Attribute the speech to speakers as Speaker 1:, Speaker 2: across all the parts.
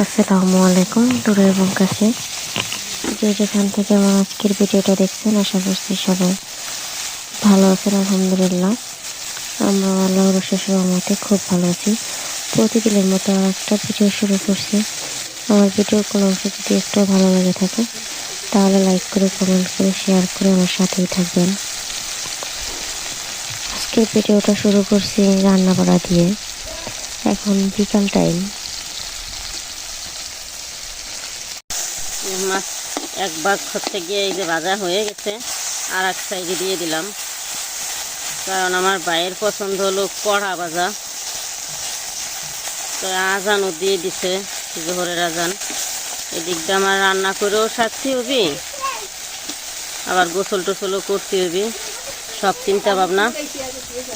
Speaker 1: আসসালামু আলাইকুম, দূরে এবং কাছে। যে যেখান থেকে আমার আজকের ভিডিওটা দেখছেন, আশা করছি সবাই ভালো আছেন, আলহামদুলিল্লাহ। আমরা আল্লাহ রশেষ রহমতে খুব ভালো আছি। প্রতিদিনের মতো একটা ভিডিও শুরু করছি। আমার ভিডিওর কোনো অংশ যদি একটু ভালো লেগে থাকে, তাহলে লাইক করে, কমেন্ট করে, শেয়ার করে আমার সাথেই থাকবেন। আজকের ভিডিওটা শুরু করছি রান্না করা দিয়ে। এখন বিকাল টাইম।
Speaker 2: মাছ এক ভাগ হচ্ছে গিয়ে এই যে ভাজা হয়ে গেছে, আর এক সাইডে দিয়ে দিলাম। কারণ আমার ভাইয়ের পছন্দ হলো কড়া ভাজা। তো আজানও দিয়ে দিছে জোহরের আজান। এদিকটা আমার রান্না করেও সারতে হবি, আবার গোসল টোসলও করতে হবি, সব চিন্তা ভাবনা।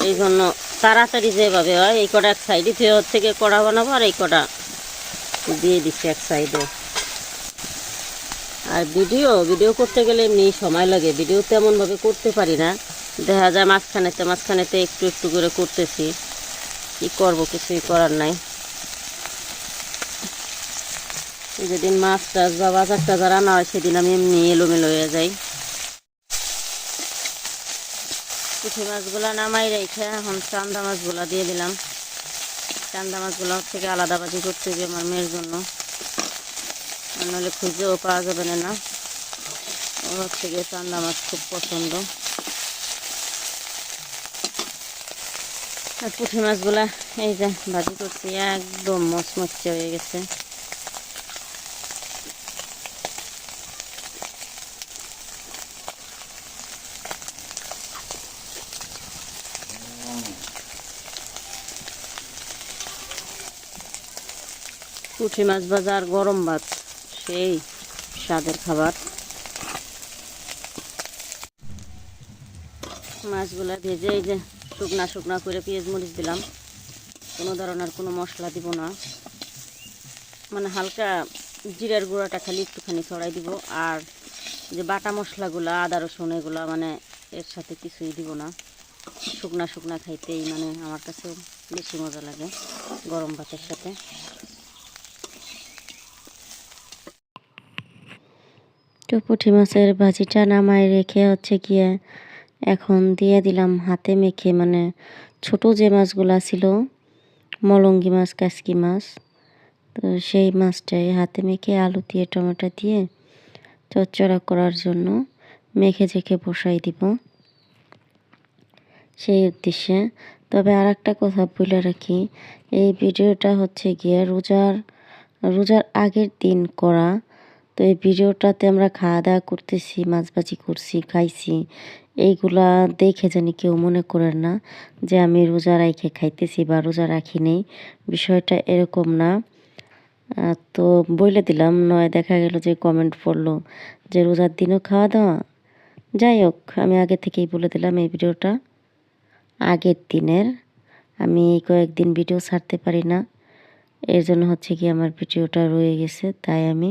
Speaker 2: এই জন্য তাড়াতাড়ি যেভাবে হয়, এই কটা এক সাইডে থেকে কড়া বানাবো আর এই কটা দিয়ে দিচ্ছে এক সাইডে। আর ভিডিও ভিডিও করতে গেলে এমনি সময় লাগে। ভিডিও তেমনভাবে করতে পারি না। দেখা যায় মাঝখানেতে মাঝখানেতে একটু একটু করে করতেছি। কি করব, কিছুই করার নাই। যেদিন মাছ টাছ বা বাজার টাজার আনা হয়, সেদিন আমি এমনি এলোমেলো হয়ে যাই। পুঁটি মাছগুলো নামাই রেখে এখন চান্দা মাছগুলো দিয়ে দিলাম। চান্দা মাছগুলো থেকে আলাদা বাজি করতে হবে আমার মেয়ের জন্য। নাহলে খুঁজেও পাওয়া যাবে না ওর গিয়ে চান্দা মাছ খুব পছন্দ। আর পুঁটি মাছগুলা, এই যে ভাজি করছি, একদম মচমচে হয়ে গেছে। পুঁটি মাছ ভাজা আর গরম ভাত। সেই স্বাদের খাবার। মাছগুলা ভেজে এই যে শুকনা শুকনা করে পেঁয়াজ মরিচ দিলাম। কোনো ধরনের কোনো মশলা দিব না। মানে হালকা জিরার গুঁড়াটা খালি একটুখানি ছড়াই দিব। আর যে বাটা মশলাগুলো, আদা, রসুন, এগুলো মানে এর সাথে কিছুই দিব না। শুকনা শুকনা খাইতেই মানে আমার কাছে বেশি মজা লাগে গরম ভাতের সাথে।
Speaker 1: তো পুঁটি মাছের ভাজিটা নামায় রেখে হচ্ছে গিয়ে এখন দিয়ে দিলাম হাতে মেখে মানে ছোট যে মাছগুলা ছিল, মলঙ্গি মাছ, কাসকি মাছ, তো সেই মাছটাই হাতে মেখে আলু দিয়ে, টমেটো দিয়ে চচ্চড়া করার জন্য মেখে ঝেঁকে বসাই দিব সেই উদ্দেশ্যে। তবে আর একটা কথা বলে রাখি, এই ভিডিওটা হচ্ছে গিয়ে রোজার রোজার আগের দিন করা তো এই ভিডিওটাতে আমরা খাওয়া দাওয়া করতেছি মাছ ভাজি করছি, খাইছি। এইগুলা দেখে জানি কেউ মনে করেন না যে আমি রোজা রাইখে খাইতেছি বা রোজা রাখি নেই। বিষয়টা এরকম না। তো বলে দিলাম, নয় দেখা গেল যে কমেন্ট পড়ল যে রোজার দিনও খাওয়া দাওয়া যাই হোক, আমি আগে থেকেই বলে দিলাম এই ভিডিওটা। আগের দিনের, আমি কয়েকদিন ভিডিও ছাড়তে পারি না। এর জন্য হচ্ছে কি আমার ভিডিওটা রয়ে গেছে, তাই আমি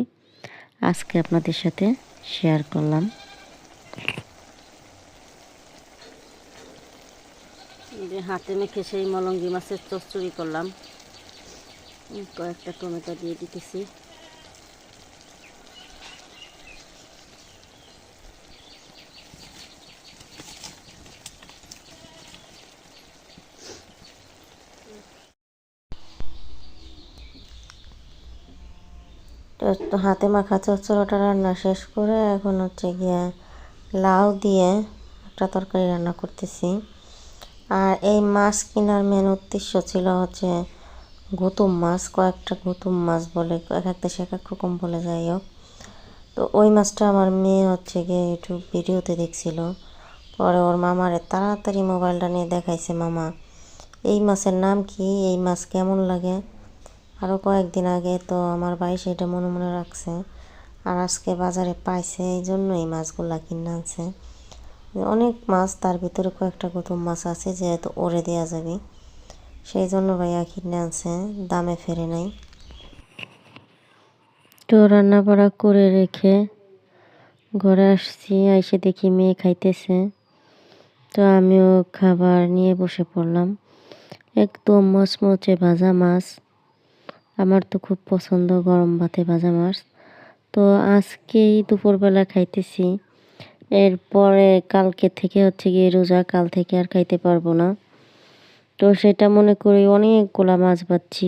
Speaker 1: আজকে আপনাদের সাথে শেয়ার করলাম।
Speaker 2: হাতে মেখে সেই মলঙ্গি মাছের চচ্চড়ি করলাম। কয়েকটা টমেটো দিয়ে দিতেছি।
Speaker 1: হাতে মাখা চচ্চড়াটা রান্না শেষ করে এখন হচ্ছে গিয়ে লাউ দিয়ে একটা তরকারি রান্না করতেছি। আর এই মাছ কেনার মেন উদ্দেশ্য ছিল হচ্ছে গুতুম মাছ, কয়েকটা গুতুম মাছ বলে, এক এক দেশে এক এক রকম বলে যাই হোক। তো ওই মাছটা আমার মেয়ে হচ্ছে গিয়ে ইউটিউব ভিডিওতে দেখছিল। পরে ওর মামারে তাড়াতাড়ি মোবাইলটা নিয়ে দেখাইছে, মামা, এই মাছের নাম কি? এই মাছ কেমন লাগে? আরও কয়েকদিন আগে তো আমার ভাই সেটা মনে মনে রাখছে। আর আজকে বাজারে পাইছে এই জন্য এই মাছগুলা কিনে আনছে। অনেক মাছ, তার ভিতরে কয়েকটা গৌতম মাছ আছে যেহেতু ওরে দেওয়া যাবে। সেই জন্য ভাইয়া কিনে আনছে, দামে ফেরে নাই। তো রান্না বাড়া করে রেখে ঘরে আসছি এসে দেখি মেয়ে খাইতেছে। তো আমিও খাবার নিয়ে বসে পড়লাম। একদম মচমচে ভাজা মাছ। আমার তো খুব পছন্দ গরম ভাতে ভাজা মাছ। তো আজকেই দুপুরবেলা খাইতেছি। এরপরে কালকে থেকে হচ্ছে গিয়ে রোজা, কাল থেকে আর খাইতে পারব না। তো সেটা মনে করি অনেকগুলা মাছ পাচ্ছি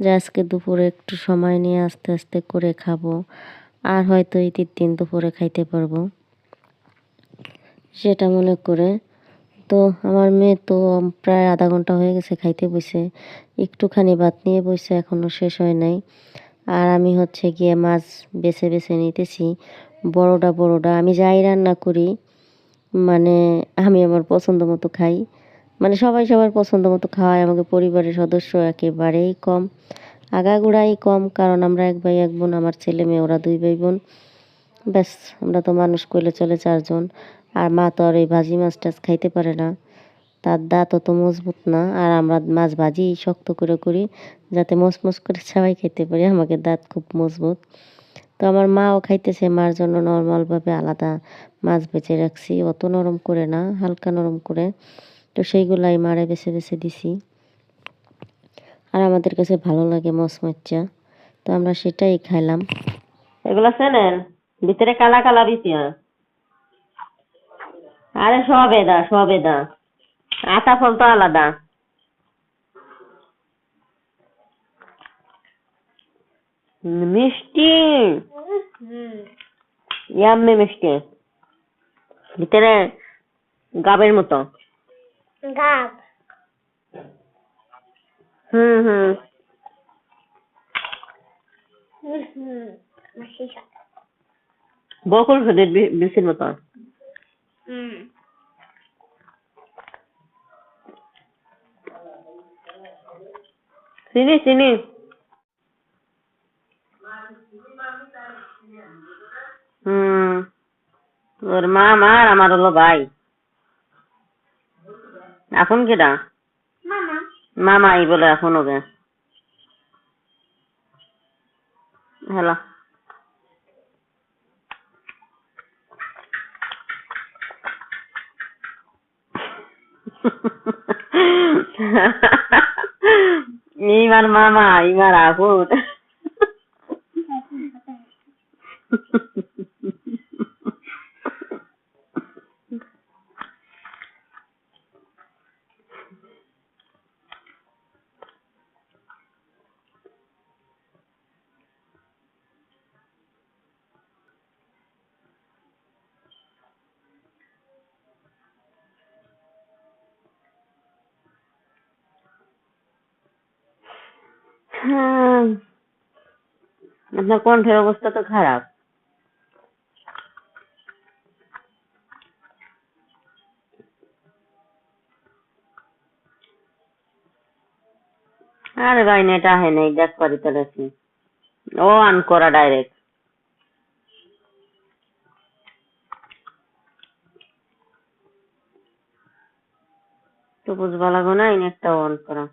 Speaker 1: যে আজকে দুপুরে একটু সময় নিয়ে আস্তে আস্তে করে খাব। আর হয়তো ঈদের দিন দুপুরে খাইতে পারব। সেটা মনে করে তো আমার মেয়ে তো প্রায় আধা ঘণ্টা হয়ে গেছে খাইতে বসে। একটুখানি ভাত নিয়ে বসে এখনও শেষ হয় নাই। আর আমি হচ্ছে গিয়ে মাছ বেছে বেছে নিতেছি। বড়টা বড়টা আমি যাই রান্না করি মানে আমি আমার পছন্দ মতো খাই। মানে সবাই সবার পছন্দ মতো খাওয়ায়, আমাকে পরিবারের সদস্য একেবারেই কম। আগাগোড়াই কম, কারণ আমরা এক ভাই, এক বোন, আমার ছেলে মেয়ে, ওরা দুই ভাই বোন। ব্যাস, আমরা তো মানুষ করলে চলে চারজন। আর মা তো আর এই ভাজি মাছ টাছ খাইতে পারে না। তার দাঁত অত মজবুত না। আর আমরা মাছ ভাজি শক্ত করে করি, যাতে মচমচ করে সবাই খেতে পারি। আমাকে দাঁত খুব মজবুত। তো আমার মাও খাইতেছে, মার জন্য নর্মালভাবে আলাদা মাছ বেছে রাখছি। অত নরম করে না, হালকা নরম করে। তো সেইগুলাই মারে বেছে বেছে দিছি। আর আমাদের কাছে ভালো লাগে মচমচ্চা তো আমরা সেটাই খাইলাম।
Speaker 2: এগুলো চেনেন ভিতরে কালা কালা বিচিয়া আরে সবেদা সবেদা আতা ফল তো আলাদা। মিষ্টি। ইয়াম্মি মিষ্টি। ভিতরে গাবের মতো।
Speaker 3: গাব।
Speaker 2: হুম হুম। বি- বিচির মতো। চিনি চিনি। হুম। ওর মা আমার আমার হলো ভাই। এখন কেটা
Speaker 3: মামা।
Speaker 2: মামাই বলে এখন okay hello. Imar mama, Imar aku. হ্যাঁ। আপনার কণ্ঠের অবস্থা তো খারাপ। আরে ভাই নেট হয় নাই, দেখ পারি তাহলে ও অন করা ডাইরেক্ট তো বুঝবা লাগো না, এই নেটটা অন করা।